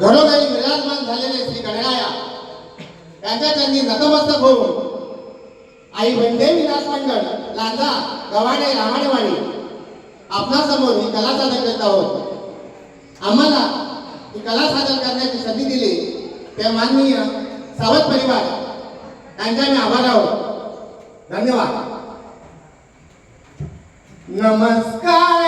घरोघरी विराजमान झालेले श्री गणराया. त्यांच्या त्यांनी नतमस्तक होऊन आई बंडे विलास मंडळ लांजा गवाडे रामाडेवाडी आपणासमोर ही कला सादर करत आहोत. आम्हाला ही कला सादर करण्याची संधी दिली. त्या माननीय सावत परिवार त्यांच्या मी आभार आहोत. धन्यवाद. नमस्कार.